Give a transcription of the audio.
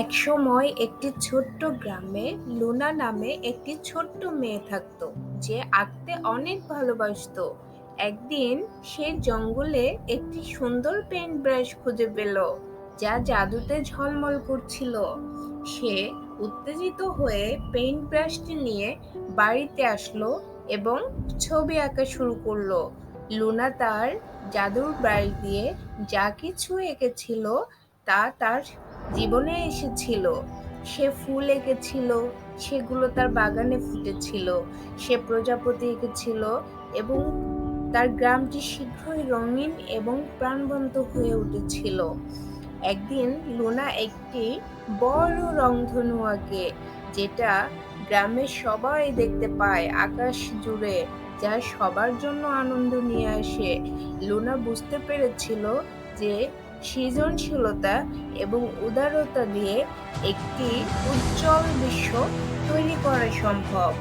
একসময় একটি ছোট্ট গ্রামে লুনা নামে একটি ছোট্ট মেয়ে থাকতো, যে আঁকতে অনেক ভালোবাসতো। একদিন সে জঙ্গলে একটি সুন্দর পেইন্ট ব্রাশ খুঁজে পেল, যা জাদুতে ঝলমল করছিল। সে উত্তেজিত হয়ে পেইন্ট ব্রাশটি নিয়ে বাড়িতে আসলো এবং ছবি আঁকা শুরু করল। লুনা তার জাদুর ব্রাশ দিয়ে যা কিছু এঁকেছিল, তা তার জীবনে এসেছিল। সে ফুল এঁকেছিল, সেগুলো তার বাগানে ফুটেছিল, সে প্রজাপতি এঁকেছিল এবং তার গ্রামটি শীঘ্রই রঙিন এবং প্রাণবন্ত হয়ে উঠেছিল। একদিন লুনা একটি বড় রংধনু আঁকে, যেটা গ্রামের সবাই দেখতে পায় আকাশ জুড়ে, যা সবার জন্য আনন্দ নিয়ে আসে। লুনা বুঝতে পেরেছিল যে সৃজনশীলতা এবং উদারতা দিয়ে একটি উজ্জ্বল বিশ্ব তৈরি করা সম্ভব।